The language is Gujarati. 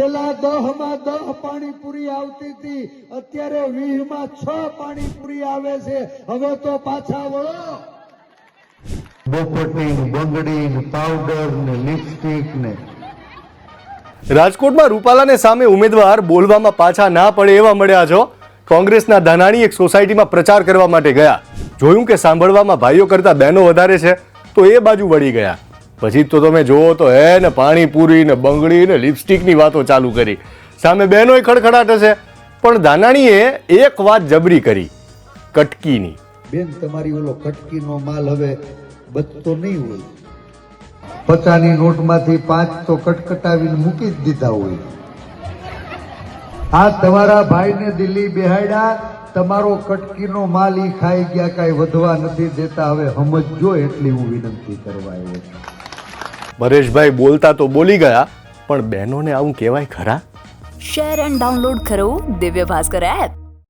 પેલા દહમાં દહ પાણીપુરી આવતી હતી અત્યારે વીસમાં છ પાણીપુરી આવે છે. હવે તો પાછા વળો. બોપટી બંગડી પાવડર ને લિપસ્ટિક ને. રાજકોટમાં રૂપાલાને સામે ઉમેદવાર બોલવામાં પાછા ના પડે એવા મળ્યા છો. કોંગ્રેસના ધાનાણી એક સોસાયટીમાં પ્રચાર કરવા માટે ગયા. જોયું કે સાંભળવામાં ભાઈઓ કરતા બહેનો વધારે છે તો એ બાજુ વળી ગયા. પછી તો તમે જુઓ તો હે ને પાણીપુરી ને બંગડી ને લિપસ્ટિકની વાતો ચાલુ કરી. સામે બહેનોય ખડખડાટ હશે. પણ દાનાણીએ એક વાત જબરી કરી. કટકીની. બેન, તમારી ઓલો કટકીનો માલ હવે બચતો નહીં હોય. પચાની નોટમાંથી પાંચ તો કટકટાવીને મૂકી જ દીધા હોય. આ તમારા ભાઈને દિલ્હી બેહાડ્યા. તમારો કટકીનો માલ ઈ ખાઈ ગયા કાંઈ વધવા નથી દેતા. હવે સમજજો એટલી હું વિનંતી કરવા આવ્યો છું. પરેશભાઈ બોલતા તો બોલી ગયા, પણ બહેનોને આવું કહેવાય ખરા? શેર એન્ડ ડાઉનલોડ કરો દિવ્ય ભાસ્કર એપ